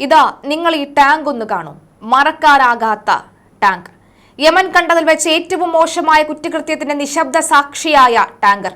ഇതാ നിങ്ങൾ ഈ ടാങ്ക് ഒന്ന് കാണും. മറക്കാനാകാത്ത ടാങ്ക്. യമൻ കണ്ടതിൽ വെച്ച് ഏറ്റവും മോശമായ കുറ്റകൃത്യത്തിന്റെ നിശബ്ദ സാക്ഷിയായ ടാങ്കർ.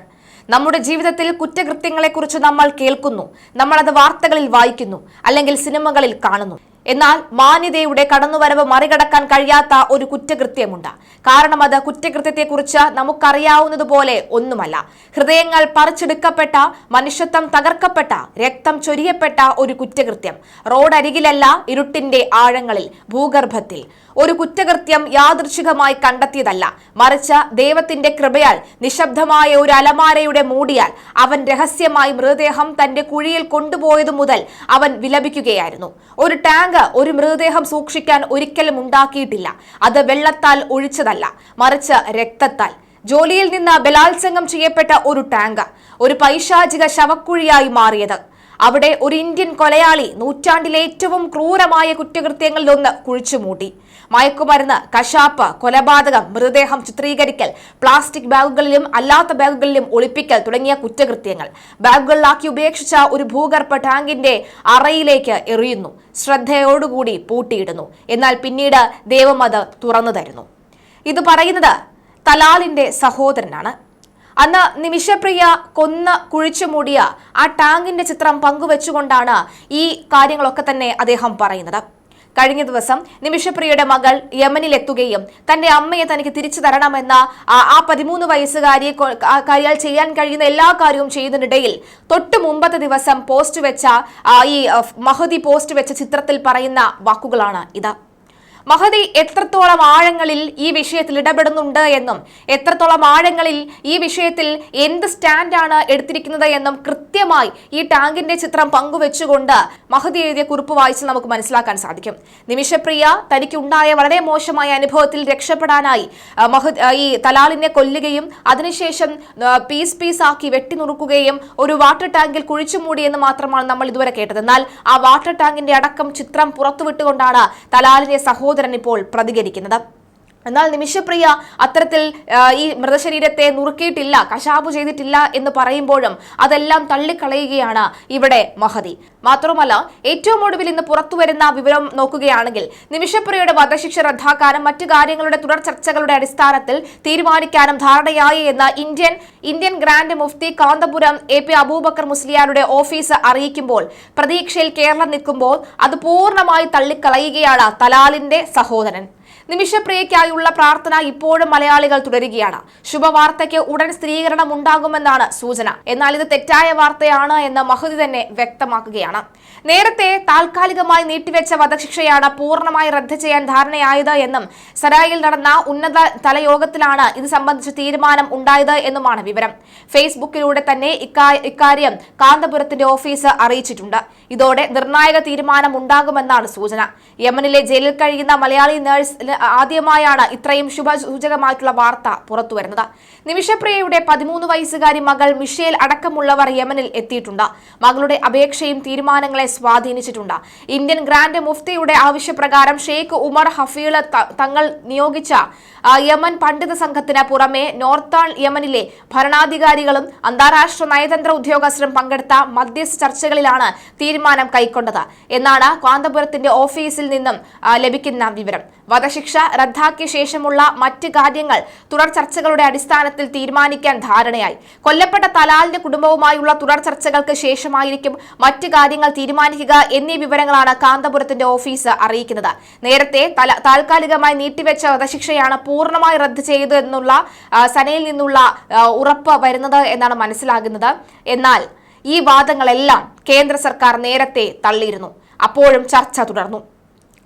നമ്മുടെ ജീവിതത്തിൽ കുറ്റകൃത്യങ്ങളെക്കുറിച്ച് നമ്മൾ കേൾക്കുന്നു. നമ്മൾ അത് വാർത്തകളിൽ വായിക്കുന്നു. അല്ലെങ്കിൽ സിനിമകളിൽ കാണുന്നു. എന്നാൽ മാന്യതയുടെ കടന്നുവരവ് മറികടക്കാൻ കഴിയാത്ത ഒരു കുറ്റകൃത്യമുണ്ട്. കാരണം അത് കുറ്റകൃത്യത്തെക്കുറിച്ച് നമുക്കറിയാവുന്നതുപോലെ ഒന്നുമല്ല. ഹൃദയങ്ങൾ പറിച്ചെടുക്കപ്പെട്ട മനുഷ്യത്വം തകർക്കപ്പെട്ട രക്തം ചൊരിയപ്പെട്ട ഒരു കുറ്റകൃത്യം. റോഡരികിലല്ല ഇരുട്ടിന്റെ ആഴങ്ങളിൽ ഭൂഗർഭത്തിൽ. ഒരു കുറ്റകൃത്യം യാദൃശികമായി കണ്ടെത്തിയതല്ല. മറിച്ച് ദൈവത്തിന്റെ കൃപയാൽ നിശബ്ദമായ ഒരു അലമാരയുടെ മൂടിയാൽ അവൻ രഹസ്യമായി മൃതദേഹം തന്റെ കുഴിയിൽ കൊണ്ടുപോയതു മുതൽ അവൻ വിലപിക്കുകയായിരുന്നു. ഒരു ടാങ്ക് ഒരു മൃതദേഹം സൂക്ഷിക്കാൻ ഒരിക്കലും ഉണ്ടാക്കിയിട്ടില്ല. അത് വെള്ളത്താൽ ഒഴിച്ചതല്ല മറിച്ച് രക്തത്താൽ. ജോലിയിൽ നിന്ന് ബലാത്സംഗം ചെയ്യപ്പെട്ട ഒരു ടാങ്ക് ഒരു പൈശാചിക ശവക്കുഴിയായി മാറിയത്. അവിടെ ഒരു ഇന്ത്യൻ കൊലയാളി നൂറ്റാണ്ടിലെ ഏറ്റവും ക്രൂരമായ കുറ്റകൃത്യങ്ങളിലൊന്ന് കുഴിച്ചുമൂട്ടി. മയക്കുമരുന്ന് കശാപ്പ് കൊലപാതകം മൃതദേഹം ചിത്രീകരിക്കൽ പ്ലാസ്റ്റിക് ബാഗുകളിലും അല്ലാത്ത ബാഗുകളിലും ഒളിപ്പിക്കൽ തുടങ്ങിയ കുറ്റകൃത്യങ്ങൾ. ബാഗുകളിലാക്കി ഉപേക്ഷിച്ച ഒരു ഭൂഗർഭ ടാങ്കിന്റെ അറയിലേക്ക് എറിയുന്നു. ശ്രദ്ധയോടുകൂടി പൂട്ടിയിടുന്നു. എന്നാൽ പിന്നീട് ദൈവം അത് തുറന്നു തരുന്നു. ഇത് പറയുന്നത് തലാലിന്റെ സഹോദരനാണ്. അന്ന് നിമിഷപ്രിയ കൊന്ന് കുഴിച്ചു മൂടിയ ആ ടാങ്കിന്റെ ചിത്രം പങ്കുവെച്ചുകൊണ്ടാണ് ഈ കാര്യങ്ങളൊക്കെ തന്നെ അദ്ദേഹം പറയുന്നത്. കഴിഞ്ഞ ദിവസം നിമിഷപ്രിയയുടെ മകൾ യമനിലെത്തുകയും തന്റെ അമ്മയെ തനിക്ക് തിരിച്ചു തരണമെന്ന ആ- പതിമൂന്ന് വയസ്സുകാരിയെ കാര്യാൽ ചെയ്യാൻ കഴിയുന്ന എല്ലാ കാര്യവും ചെയ്യുന്നതിനിടയിൽ തൊട്ടു മുമ്പത്തെ ദിവസം പോസ്റ്റ് വെച്ച ഈ മഹദി പോസ്റ്റ് വെച്ച ചിത്രത്തിൽ പറയുന്ന വാക്കുകളാണ് ഇത്. മഹതി എത്രത്തോളം ആഴങ്ങളിൽ ഈ വിഷയത്തിൽ ഇടപെടുന്നുണ്ട് എന്നും എത്രത്തോളം ആഴങ്ങളിൽ ഈ വിഷയത്തിൽ എന്ത് സ്റ്റാൻഡാണ് എടുത്തിരിക്കുന്നത് എന്നും കൃത്യമായി ഈ ടാങ്കിന്റെ ചിത്രം പങ്കുവെച്ചുകൊണ്ട് മഹദി എഴുതിയ കുറിപ്പ് വായിച്ച് നമുക്ക് മനസ്സിലാക്കാൻ സാധിക്കും. നിമിഷപ്രിയ തനിക്കുണ്ടായ വളരെ മോശമായ അനുഭവത്തിൽ രക്ഷപ്പെടാനായി മഹദ് ഈ തലാലിനെ കൊല്ലുകയും അതിനുശേഷം പീസ് പീസ് ആക്കി വെട്ടിനുറുക്കുകയും ഒരു വാട്ടർ ടാങ്കിൽ കുഴിച്ചു മൂടിയെന്ന് മാത്രമാണ് നമ്മൾ ഇതുവരെ കേട്ടത്. എന്നാൽ ആ വാട്ടർ ടാങ്കിന്റെ അടക്കം ചിത്രം പുറത്തുവിട്ടുകൊണ്ടാണ് തലാലിനെ സഹോദരൻ ഇപ്പോൾ പ്രതികരിക്കുന്നത്. എന്നാൽ നിമിഷപ്രിയ അത്തരത്തിൽ ഈ മൃതശരീരത്തെ നുറുക്കിയിട്ടില്ല കശാപു ചെയ്തിട്ടില്ല എന്ന് പറയുമ്പോഴും അതെല്ലാം തള്ളിക്കളയുകയാണ് ഇവിടെ മഹതി. മാത്രമല്ല ഏറ്റവും ഒടുവിൽ ഇന്ന് പുറത്തു വരുന്ന വിവരം നോക്കുകയാണെങ്കിൽ നിമിഷപ്രിയയുടെ വധശിക്ഷ റദ്ദാക്കാനും മറ്റു കാര്യങ്ങളുടെ തുടർ ചർച്ചകളുടെ അടിസ്ഥാനത്തിൽ തീരുമാനിക്കാനും ധാരണയായി എന്ന് ഇന്ത്യൻ ഇന്ത്യൻ ഗ്രാൻഡ് മുഫ്തി കാന്തപുരം എ പി അബൂബക്കർ മുസ്ലിയാരുടെ ഓഫീസ് അറിയിക്കുമ്പോൾ പ്രതീക്ഷയിൽ കേരളം നിൽക്കുമ്പോൾ അത് പൂർണമായി തള്ളിക്കളയുകയാണ് തലാലിന്റെ സഹോദരൻ. നിമിഷപ്രിയയ്ക്കായുള്ള പ്രാർത്ഥന ഇപ്പോഴും മലയാളികൾ തുടരുകയാണ്. ശുഭവാർത്തയ്ക്ക് ഉടൻ സ്ഥിരീകരണം ഉണ്ടാകുമെന്നാണ് സൂചന. എന്നാൽ ഇത് തെറ്റായ വാർത്തയാണ് എന്ന് മഹതി തന്നെ വ്യക്തമാക്കുകയാണ്. നേരത്തെ താൽക്കാലികമായി നീട്ടിവെച്ച വധശിക്ഷയാണ് പൂർണമായി റദ്ദ് ചെയ്യാൻ ധാരണയായത് എന്നും സരായിൽ നടന്ന ഉന്നത തലയോഗത്തിലാണ് ഇത് സംബന്ധിച്ച് തീരുമാനം ഉണ്ടായത് എന്നുമാണ് വിവരം. ഫേസ്ബുക്കിലൂടെ തന്നെ ഇക്കാ- ഇക്കാര്യം കാന്തപുരത്തിന്റെ ഓഫീസ് അറിയിച്ചിട്ടുണ്ട്. ഇതോടെ നിർണായക തീരുമാനം ഉണ്ടാകുമെന്നാണ് സൂചന. യമനിലെ ജയിലിൽ കഴിയുന്ന മലയാളി നേഴ്സ് ആദ്യമായാണ് ഇത്രയും ശുഭസൂചകമായിട്ടുള്ള വാർത്ത പുറത്തുവരുന്നത്. നിമിഷപ്രിയയുടെ പതിമൂന്ന് വയസ്സുകാരി മകൾ മിഷേൽ അടക്കമുള്ളവർ യമനിൽ എത്തിയിട്ടുണ്ട്. മകളുടെ അപേക്ഷയും തീരുമാനങ്ങളെ സ്വാധീനിച്ചിട്ടുണ്ട്. ഇന്ത്യൻ ഗ്രാൻഡ് മുഫ്തിയുടെ ആവശ്യപ്രകാരം ഷെയ്ഖ് ഉമർ ഹഫീൾ തങ്ങൾ നിയോഗിച്ച യമൻ പണ്ഡിത സംഘത്തിന് പുറമെ നോർത്തേൺ യമനിലെ ഭരണാധികാരികളും അന്താരാഷ്ട്ര നയതന്ത്ര ഉദ്യോഗസ്ഥരും പങ്കെടുത്ത മധ്യസ്ഥ ചർച്ചകളിലാണ് തീരുമാനം കൈക്കൊണ്ടത് എന്നാണ് കാന്തപുരത്തിന്റെ ഓഫീസിൽ നിന്നും ലഭിക്കുന്ന വിവരം. വധശിക്ഷ റദ്ദാക്കിയ ശേഷമുള്ള മറ്റ് കാര്യങ്ങൾ തുടർ ചർച്ചകളുടെ അടിസ്ഥാനത്തിൽ തീരുമാനിക്കാൻ ധാരണയായി. കൊല്ലപ്പെട്ട തലാലിന്റെ കുടുംബവുമായുള്ള തുടർ ചർച്ചകൾക്ക് ശേഷമായിരിക്കും മറ്റ് കാര്യങ്ങൾ തീരുമാനിക്കുക എന്നീ വിവരങ്ങളാണ് കാന്തപുരത്തിന്റെ ഓഫീസ് അറിയിക്കുന്നത്. നേരത്തെ താൽക്കാലികമായി നീട്ടിവെച്ച വധശിക്ഷയാണ് പൂർണമായി റദ്ദ് ചെയ്തു എന്നുള്ള സനയിൽ നിന്നുള്ള ഉറപ്പ് വരുന്നത് എന്നാണ് മനസ്സിലാകുന്നത്. എന്നാൽ ഈ വാദങ്ങളെല്ലാം കേന്ദ്ര സർക്കാർ നേരത്തെ തള്ളിയിരുന്നു. അപ്പോഴും ചർച്ച തുടർന്നു.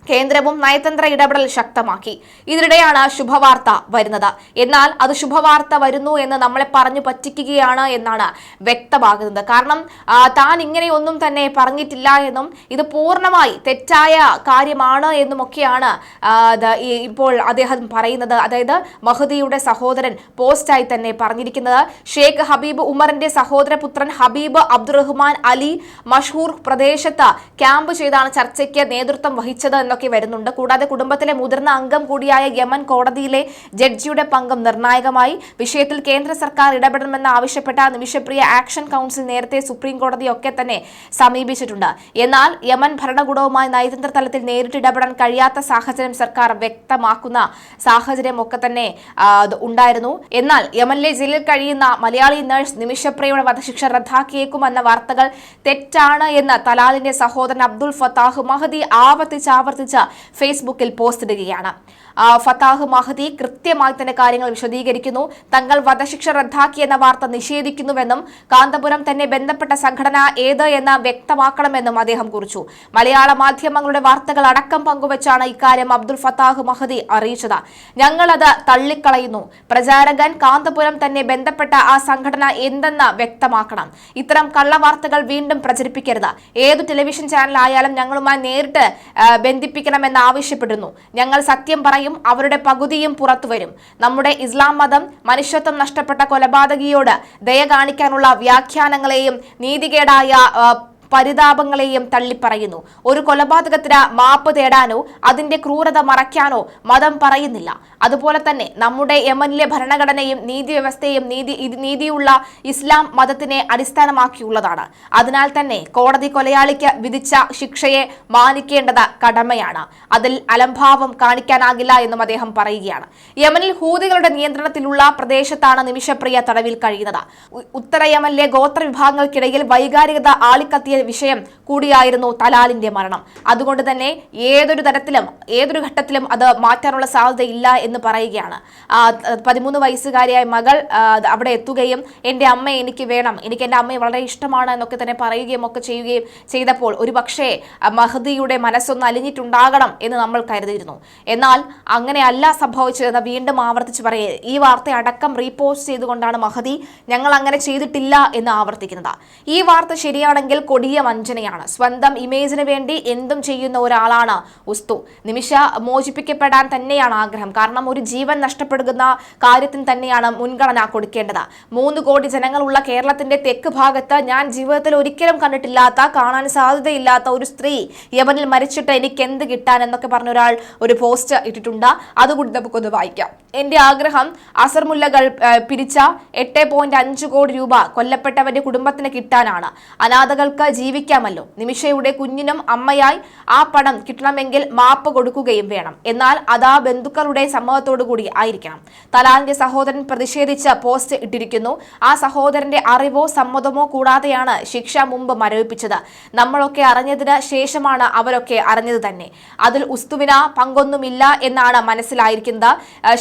കേന്ദ്രവും നയതന്ത്ര ഇടപെടൽ ശക്തമാക്കി. ഇതിനിടെയാണ് ശുഭവാർത്ത വരുന്നത്. എന്നാൽ അത് ശുഭവാർത്ത വരുന്നു എന്ന് നമ്മളെ പറഞ്ഞു പറ്റിക്കുകയാണ് എന്നാണ് വ്യക്തമാകുന്നത്. കാരണം താൻ ഇങ്ങനെയൊന്നും തന്നെ പറഞ്ഞിട്ടില്ല എന്നും ഇത് പൂർണമായി തെറ്റായ കാര്യമാണ് എന്നുമൊക്കെയാണ് ഇപ്പോൾ അദ്ദേഹം പറയുന്നത്. അതായത് മഹദിയുടെ സഹോദരൻ പോസ്റ്റായി തന്നെ പറഞ്ഞിരിക്കുന്നത്. ഷേഖ് ഹബീബ് ഉമറിന്റെ സഹോദരപുത്രൻ ഹബീബ് അബ്ദുറഹ്മാൻ അലി മഷൂർ പ്രദേശത്ത് ക്യാമ്പ് ചെയ്താണ് ചർച്ചയ്ക്ക് നേതൃത്വം വഹിച്ചത് എന്ന വാർത്തകളൊക്കെ വരുന്നുണ്ട്. കൂടാതെ കുടുംബത്തിലെ മുതിർന്ന അംഗം കൂടിയായ യമൻ കോടതിയിലെ ജഡ്ജിയുടെ പങ്കും നിർണായകമായി. വിഷയത്തിൽ കേന്ദ്ര സർക്കാർ ഇടപെടണമെന്ന് ആവശ്യപ്പെട്ട നിമിഷപ്രിയ ആക്ഷൻ കൗൺസിൽ നേരത്തെ സുപ്രീം കോടതിയൊക്കെ തന്നെ സമീപിച്ചിട്ടുണ്ട്. എന്നാൽ യമൻ ഭരണകൂടവുമായി നയതന്ത്ര തലത്തിൽ നേരിട്ട് ഇടപെടാൻ കഴിയാത്ത സാഹചര്യം സർക്കാർ വ്യക്തമാക്കുന്ന സാഹചര്യം ഒക്കെ തന്നെ ഉണ്ടായിരുന്നു. എന്നാൽ യമനിലെ ജയിലിൽ കഴിയുന്ന മലയാളി നഴ്സ് നിമിഷപ്രിയയുടെ വധശിക്ഷ റദ്ദാക്കിയേക്കുമെന്ന വാർത്തകൾ തെറ്റാണ് എന്ന് തലാലിന്റെ സഹോദരൻ അബ്ദുൾ ഫത്താഹ് മഹദി ആവർത്തിച്ച് ആവർത്തിച്ച് ഫേസ്ബുക്കിൽ പോസ്റ്റ് ഇടുകയാണ്. ആ, ഫത്താഹ് മഹദി കൃത്യമായി തന്നെ കാര്യങ്ങൾ വിശദീകരിക്കുന്നു. തങ്ങൾ വധശിക്ഷ റദ്ദാക്കിയെന്ന വാർത്ത നിഷേധിക്കുന്നുവെന്നും കാന്തപുരം തന്നെ ബന്ധപ്പെട്ട സംഘടന ഏത് എന്ന് വ്യക്തമാക്കണമെന്നും അദ്ദേഹം കുറിച്ചു. മലയാള മാധ്യമങ്ങളുടെ വാർത്തകൾ അടക്കം പങ്കുവച്ചാണ് ഇക്കാര്യം അബ്ദുൾ ഫത്താഹ് മഹദി അറിയിച്ചത്. ഞങ്ങളത് തള്ളിക്കളയുന്നു. പ്രചാരകൻ കാന്തപുരം തന്നെ ബന്ധപ്പെട്ട ആ സംഘടന എന്തെന്ന് വ്യക്തമാക്കണം. ഇത്തരം കള്ളവാർത്തകൾ വീണ്ടും പ്രചരിപ്പിക്കരുത്. ഏത് ടെലിവിഷൻ ചാനലായാലും ഞങ്ങളുമായി നേരിട്ട് ആ, ബന്ധിപ്പിക്കണമെന്ന് ആവശ്യപ്പെടുന്നു. ഞങ്ങൾ സത്യം പറയും അവരുടെ പകുതിയും പുറത്തുവരും നമ്മുടെ ഇസ്ലാം മതം മനുഷ്യത്വം നഷ്ടപ്പെട്ട കൊലപാതകിയോട് ദയ കാണിക്കാനുള്ള വ്യാഖ്യാനങ്ങളെയും നീതികേടായ പരിതാപങ്ങളെയും തള്ളിപ്പറയുന്നു. ഒരു കൊലപാതകത്തിന് മാപ്പ് തേടാനോ അതിന്റെ ക്രൂരത മറയ്ക്കാനോ മതം പറയുന്നില്ല. അതുപോലെ തന്നെ നമ്മുടെ യമനിലെ ഭരണഘടനയും നീതി വ്യവസ്ഥയും നീതി നീതിയുള്ള ഇസ്ലാം മതത്തിനെ അടിസ്ഥാനമാക്കിയുള്ളതാണ്. അതിനാൽ തന്നെ കോടതി കൊലയാളിക്ക് വിധിച്ച ശിക്ഷയെ മാനിക്കേണ്ടത് കടമയാണ്. അതിൽ അലംഭാവം കാണിക്കാനാകില്ല എന്നും അദ്ദേഹം പറയുകയാണ്. യമനിൽ ഹൂതികളുടെ നിയന്ത്രണത്തിലുള്ള പ്രദേശത്താണ് നിമിഷപ്രിയ തടവിൽ കഴിയുന്നത്. ഉത്തര യമനിലെ ഗോത്ര വിഭാഗങ്ങൾക്കിടയിൽ വൈകാരികത ആളിക്കത്തിയ വിഷയം കൂടിയായിരുന്നു തലാലിന്റെ മരണം. അതുകൊണ്ട് തന്നെ ഏതൊരു തരത്തിലും ഏതൊരു ഘട്ടത്തിലും അത് മാറ്റാനുള്ള സാധ്യതയില്ല എന്ന് പറയുകയാണ്. പതിമൂന്ന് വയസ്സുകാരിയായ മകൾ അവിടെ എത്തുകയും എന്റെ അമ്മ എനിക്ക് വേണം. എനിക്ക് എന്റെ അമ്മയെ വളരെ ഇഷ്ടമാണ് എന്നൊക്കെ തന്നെ പറയുകയും ഒക്കെ ചെയ്യുകയും ചെയ്തപ്പോൾ ഒരു പക്ഷേ മഹദിയുടെ മനസ്സൊന്ന് അലിഞ്ഞിട്ടുണ്ടാകണം എന്ന് നമ്മൾ കരുതിയിരുന്നു. എന്നാൽ അങ്ങനെയല്ല സംഭവിച്ചതെന്ന് വീണ്ടും ആവർത്തിച്ച് പറയുക ഈ വാർത്ത അടക്കം റീപോസ്റ്റ് ചെയ്തുകൊണ്ടാണ് മഹദി ഞങ്ങൾ അങ്ങനെ ചെയ്തിട്ടില്ല എന്ന് ആവർത്തിക്കുന്നത്. ഈ വാർത്ത ശരിയാണെങ്കിൽ കൊടിയ വഞ്ചനയാണ്. സ്വന്തം ഇമേജിന് വേണ്ടി എന്തും ചെയ്യുന്ന ഒരാളാണ് ഉസ്തു. നിമിഷ മോചിപ്പിക്കപ്പെടാൻ തന്നെയാണ് ആഗ്രഹം. കാരണം ഒരു ജീവൻ നഷ്ടപ്പെടുന്ന കാര്യത്തിന് തന്നെയാണ് മുൻഗണന കൊടുക്കേണ്ടത്. മൂന്ന് കോടി ജനങ്ങളുള്ള കേരളത്തിന്റെ തെക്ക് ഭാഗത്ത് ഞാൻ ജീവിതത്തിൽ ഒരിക്കലും കണ്ടിട്ടില്ലാത്ത കാണാൻ സാധ്യതയില്ലാത്ത ഒരു സ്ത്രീ യവനിൽ മരിച്ചിട്ട് എനിക്ക് എന്ത് കിട്ടാൻ എന്നൊക്കെ പറഞ്ഞ ഒരാൾ ഒരു പോസ്റ്റ് ഇട്ടിട്ടുണ്ട്. അതുകൂടി നമുക്കൊന്ന് വായിക്കാം. എന്റെ ആഗ്രഹം അസർമുല്ലകൾ പിരിച്ച എട്ട് പോയിന്റ് അഞ്ച് കോടി രൂപ കൊല്ലപ്പെട്ടവന്റെ കുടുംബത്തിന് കിട്ടാനാണ്. അനാഥകൾക്ക് ജീവിക്കാമല്ലോ. നിമിഷയുടെ കുഞ്ഞിനും അമ്മയായി ആ പണം കിട്ടണമെങ്കിൽ മാപ്പ് കൊടുക്കുകയും വേണം. എന്നാൽ അതാ ബന്ധുക്കളുടെ കൂടി ആയിരിക്കണം. തലാലിന്റെ സഹോദരൻ പ്രതിഷേധിച്ച് പോസ്റ്റ് ഇട്ടിരിക്കുന്നു. ആ സഹോദരന്റെ അറിവോ സമ്മതമോ കൂടാതെയാണ് ശിക്ഷ മുമ്പ് മരവിപ്പിച്ചത്. നമ്മളൊക്കെ അറിഞ്ഞതിന് ശേഷമാണ് അവരൊക്കെ അറിഞ്ഞത് തന്നെ. അതിൽ ഉസ്തുവിന പങ്കൊന്നുമില്ല എന്നാണ് മനസ്സിലായിരിക്കുന്നത്.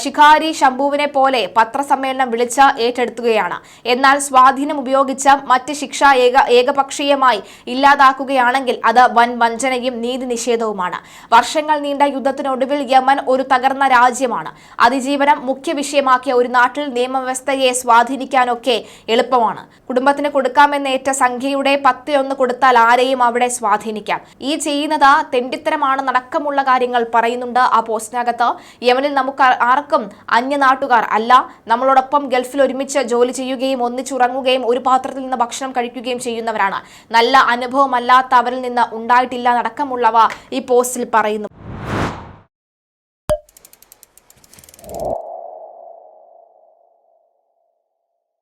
ശിഖാരി ശംഭുവിനെ പോലെ പത്രസമ്മേളനം വിളിച്ച് ഏറ്റെടുത്തുകയാണ് എന്നാൽ സ്വാധീനം ഉപയോഗിച്ച മറ്റ് ശിക്ഷ ഏക ഏകപക്ഷീയമായി ഇല്ലാതാക്കുകയാണെങ്കിൽ അത് വൻ വഞ്ചനയും നീതി നിഷേധവുമാണ്. വർഷങ്ങൾ നീണ്ട യുദ്ധത്തിനൊടുവിൽ യമൻ ഒരു തകർന്ന രാജ്യമാണ്. അതിജീവനം മുഖ്യ വിഷയമാക്കിയ ഒരു നാട്ടിൽ നിയമവ്യവസ്ഥയെ സ്വാധീനിക്കാനൊക്കെ എളുപ്പമാണ്. കുടുംബത്തിന് കൊടുക്കാമെന്നേറ്റ സംഖ്യയുടെ പത്തിലൊന്ന് കൊടുത്താൽ ആരെയും അവിടെ സ്വാധീനിക്കാം. ഈ ചെയ്യുന്നത് തെണ്ടിത്തരമാണെന്നടക്കമുള്ള കാര്യങ്ങൾ പറയുന്നുണ്ട് ആ പോസ്റ്റിനകത്ത്. യമനിൽ നമുക്ക് ആർക്കും ആർക്കും അന്യനാട്ടുകാർ അല്ല. നമ്മളോടൊപ്പം ഗൾഫിൽ ഒരുമിച്ച് ജോലി ചെയ്യുകയും ഒന്നിച്ചുറങ്ങുകയും ഒരു പാത്രത്തിൽ നിന്ന് ഭക്ഷണം കഴിക്കുകയും ചെയ്യുന്നവരാണ്. നല്ല അനുഭവമല്ലാത്ത അവരിൽ നിന്ന് ഉണ്ടായിട്ടില്ല അടക്കമുള്ളവ ഈ പോസ്റ്റിൽ പറയുന്നു.